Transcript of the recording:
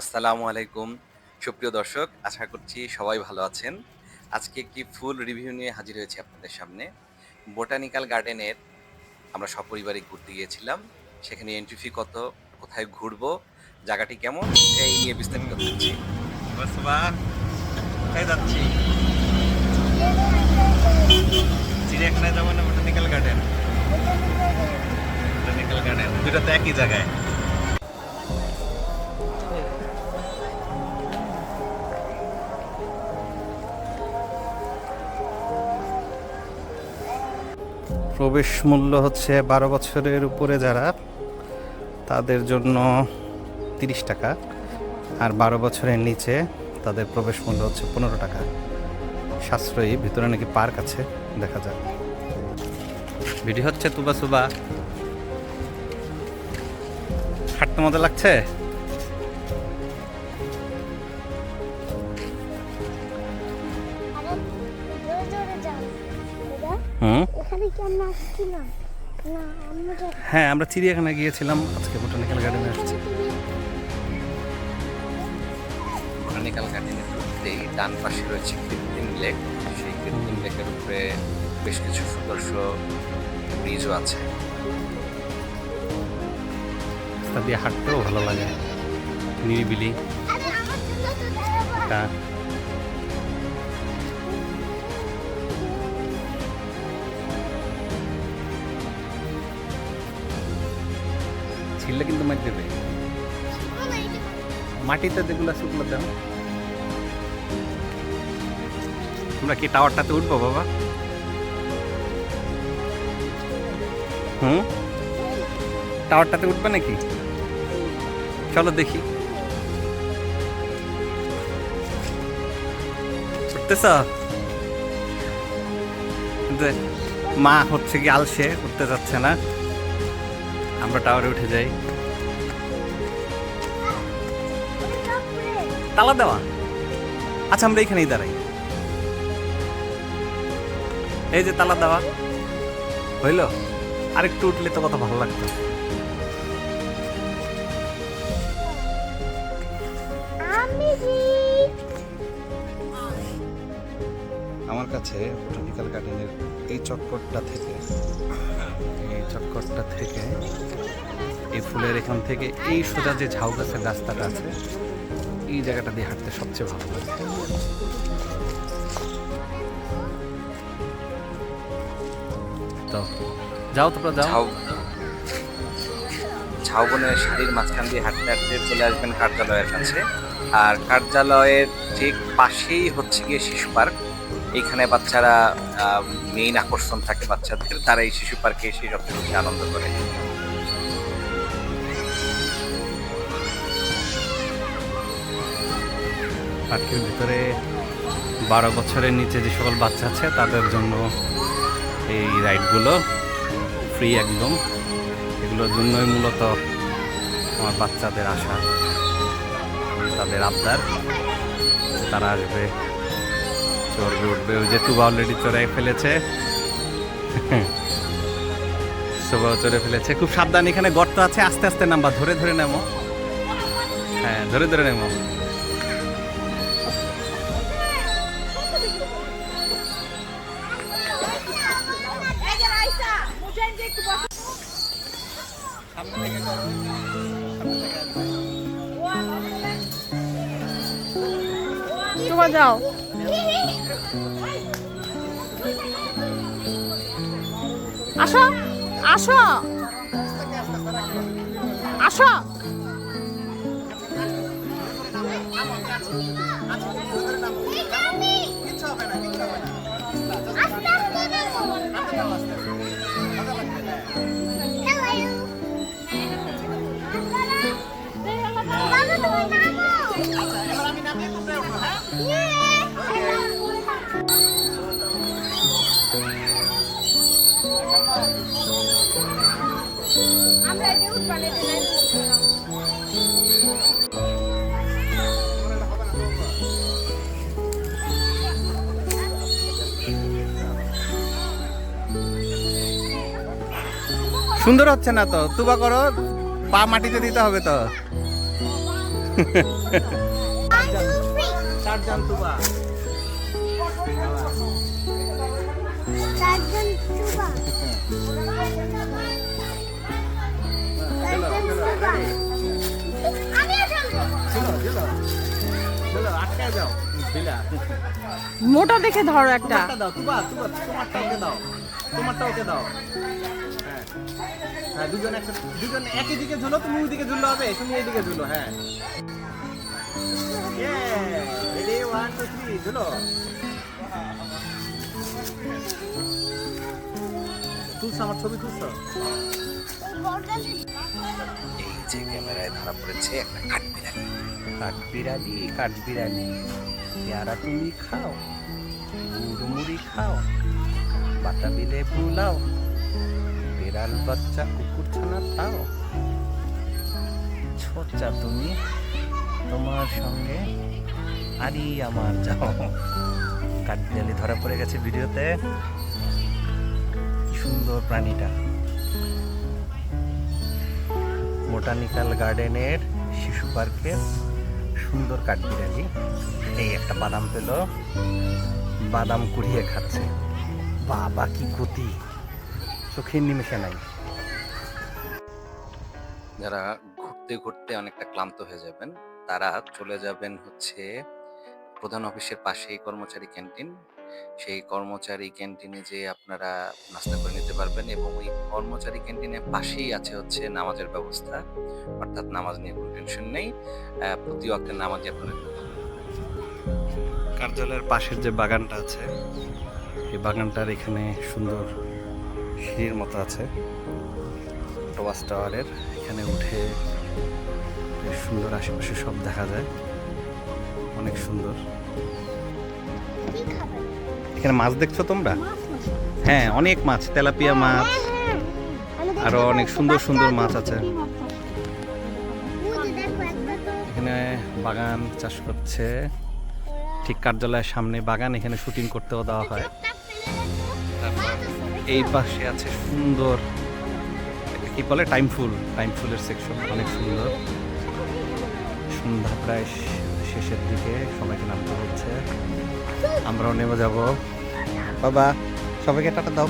আসসালামু আলাইকুম। সুপ্রিয় দর্শক, আশা করছি সবাই ভালো আছেন। আজকে একটি ফুল রিভিউ নিয়ে হাজির হয়েছি আপনাদের সামনে। বোটানিক্যাল গার্ডেনের আমরা সপরিবারে ঘুরতে গিয়েছিলাম। সেখানে এন্ট্রি ফি কত, কোথায় ঘুরবো, জায়গাটি কেমন, এই নিয়ে বিস্তারিত বলছি কোথায় যাচ্ছি? চিড়িয়াখানায় যাব না বোটানিক্যাল গার্ডেন? বোটানিক্যাল গার্ডেন দুটা তো একই জায়গায়। প্রবেশ মূল্য হচ্ছে বারো বছরের উপরে যারা, তাদের জন্য তিরিশ টাকা। আর বারো বছরের নিচে তাদের প্রবেশ মূল্য হচ্ছে পনেরো টাকা। সাশ্রয়ী, ভিতরে নাকি পার্ক আছে, দেখা যাক। ভিডিও হচ্ছে তুবা সুবা। হাঁটতে মজা লাগছে? হ্যাঁ আমরা চিড়িয়াখানায় গিয়েছিলাম। আজকে বোটানিক্যাল গার্ডেনে আসছি। বোটানিক্যাল গার্ডেনের ঢুকতেই ডান পাশে রয়েছে কৃত্রিম লেক সেই কৃত্রিম লেকের উপরে বেশ কিছু সুদর্শ ব্রিজও আছে। রাস্তা দিয়ে হাঁটতেও ভালো লাগে। নিরিবিলি। একটা ছিললে কিন্তু মার দেবে মাটিতে যেগুলো আছে ওগুলো তোমরা কি টাওয়ারটাতে উঠবো বাবা? হুম? টাওয়ারটাতে উঠবে নাকি? চলো দেখি। উঠতেছ? মা হচ্ছে কি আলসে, উঠতে যাচ্ছে না। আমরা টাওয়ারে উঠে যাই। তালা দেওয়া? আচ্ছা আমরা এখানেই দাঁড়াই। এই যে তালা দেওয়া। হইল? আরেকটু উঠলে তো কত ভালো লাগতো। আমার কাছে বোটানিক্যাল গার্ডেনের এই চক্করটা থেকে এই থেকে, এই ফুলের এখান থেকে এই সোজা যে ঝাউ গাছের রাস্তাটা আছে, এই জায়গাটা দিয়ে হাঁটতে সবচেয়ে ভালো লাগে। তো যাও তোমরা, যাও। ঝাউ। ঝাউবনের শাড়ির মাঝখান দিয়ে হাঁটতে হাঁটতে চলে আসবেন কার্যালয়ের কাছে। আর কার্যালয়ের ঠিক পাশেই হচ্ছে গিয়ে শিশু পার্ক। এইখানে বাচ্চারা মেইন আকর্ষণ থাকে বাচ্চাদের তারা এই শিশু পার্কে এসে সবচেয়ে বেশি আনন্দ করে। পার্কের ভিতরে বারো বছরের নিচে যে সকল বাচ্চা আছে, তাদের জন্য এই রাইডগুলো ফ্রি একদম। এগুলোর জন্যই মূলত আমার বাচ্চাদের আশা তাদের আবদার তারা আসবে। চড়বে উঠবে ওই যে তুবা অলরেডি চড়াই ফেলেছে। সুবাও চড়ে ফেলেছে। খুব সাবধান, এখানে গর্ত আছে, আস্তে আস্তে নাম্বা, ধরে ধরে নেমো। হ্যাঁ ধরে ধরে নেমো। যাও। আসো আসো। আসো। দিলাম সুন্দর হচ্ছে না তো? তুবা করো পা মাটিতে দিতে হবে তো। চারজন তুবা। মোটা দেখে ধরো একটা। দাও তুবা তুবা তোমারটা ওকে দাও তোমারটা ওকে দাও। হ্যাঁ। হ্যাঁ দুজন একসাথে দুজন একই দিকে ঝুলো তুমি ওই দিকে ঝুললে হবে তুমি এই দিকে ঝুলো হ্যাঁ। রেডি ওয়ান টু থ্রি ঝুলো। তুলছো আমার ছবি তুলছো? এই যে ক্যামেরায় ধরা পড়েছে একটা কাঠবিড়ালি কাঠবিড়ালি কাঠবিড়ালি পেয়ারা তুমি খাও মুড়মুড়ি খাও, বাতাবি লেবু লাও, বিড়াল, বাচ্চা, কুকুর, ছানা তাও ছোট্টা তুমি, তোমার সঙ্গে আরি আমার যাও। কাঠবিড়ালি ধরা পড়ে গেছে ভিডিওতে। সুন্দর প্রাণীটা। বোটানিক্যাল গার্ডেনের শিশু পার্কের সুন্দর কাঠবিড়ালি। এই একটা বাদাম পেল। বাদাম কুড়িয়ে খাচ্ছে। বাবা, কি গতি চোখের নিমেষে নাই। যারা ঘুরতে ঘুরতে অনেকটা ক্লান্ত হয়ে যাবেন, তারা চলে যাবেন হচ্ছে প্রধান অফিসের পাশেই কর্মচারী ক্যান্টিন। সেই কর্মচারী ক্যান্টিনে যে আপনারা নাস্তা করে নিতে পারবেন এবং ওই কর্মচারী ক্যান্টিনের পাশেই আছে হচ্ছে নামাজের ব্যবস্থা। অর্থাৎ নামাজ নিয়ে কোনো টেনশন নেই। প্রতি ওয়াক্তের নামাজই আপনারা কার্যালয়ের পাশের যে বাগানটা আছে, এই বাগানটার এখানে সুন্দর সিঁড়ির মতো আছে টওয়াস টাওয়ারের। এখানে উঠে সুন্দর আশেপাশে সব দেখা যায়। অনেক সুন্দর। এখানে মাছ দেখছ তোমরা? হ্যাঁ অনেক মাছ তেলাপিয়া মাছ হ্যাঁ, আরও অনেক সুন্দর সুন্দর মাছ আছে। এখানে বাগান চাষ করছে। ঠিক কার্যালয়ের সামনে বাগান এখানে শুটিং করতেও দেওয়া হয়। এই পাশে আছে সুন্দর কি বলে? টাইম ফুল টাইম ফুলের সেকশন অনেক সুন্দর। সন্ধ্যা প্রায় শেষের দিকে সবাইকে নামতে হচ্ছে। আমরাও নেমে যাব। বাবা সবাইকে টাটা দাও।